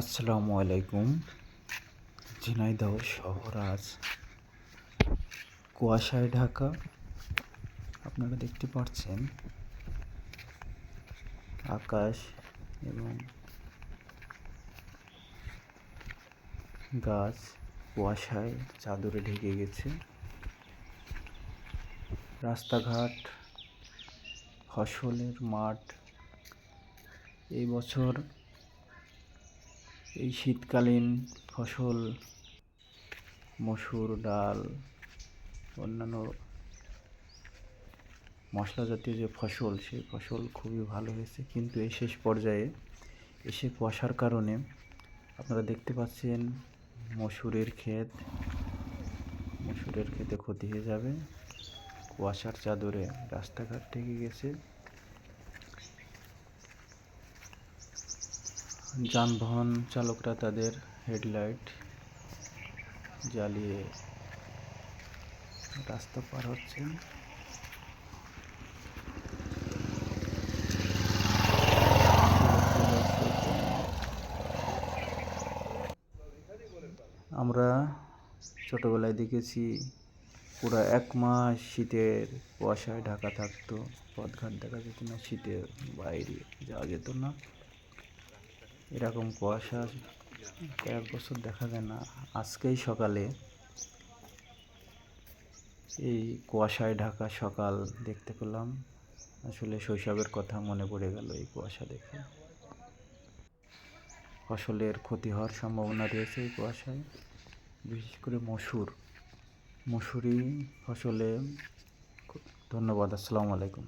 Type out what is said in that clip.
আসসালামু আলাইকুম। ঝিনাইদহ শহর আজ। কুয়াশায় ঢাকা। আপনারা দেখতে পাচ্ছেন আকাশ এবং গাছ কুয়াশায় চাদরে ঢেকে গেছে। রাস্তাঘাট, ফসলের মাঠ। এই বছর এই শীতকালীন ফসল, মসুর ডাল, অন্যান্য মশলা জাতীয় যে ফসল সেই ফসল খুবই ভালো হয়েছে। কিন্তু এই শেষ পর্যায়ে এসে কুয়াশার কারণে আপনারা দেখতে পাচ্ছেন মসুরের ক্ষেত। মসুরের ক্ষেতে ক্ষতি হয়ে যাবে। কুয়াশার চাদরে রাস্তাঘাট ঢেকে গেছে। যানবাহন চালকরা তাদের হেডলাইট জ্বালিয়ে রাস্তা পার হচ্ছেন। আমরা ছোটবেলায় দেখেছি, পুরো এক মাস শীতের কুয়াশায় ঢাকা থাকতো, পথঘাট দেখা যেত না, শীতের বাইরে যাওয়া যেত না। এরকম কুয়াশা কয়েক বছর দেখা যায় না। আজকেই সকালে এই কুয়াশায় ঢাকা সকাল দেখতে পেলাম। আসলে শৈশবের কথা মনে পড়ে গেল এই কুয়াশা দেখে। ফসলের ক্ষতি হওয়ার সম্ভাবনা রয়েছে এই কুয়াশায়। বিশেষ করে মসুর। মসুরি ফসলে ধন্যবাদ, আসসালামু আলাইকুম।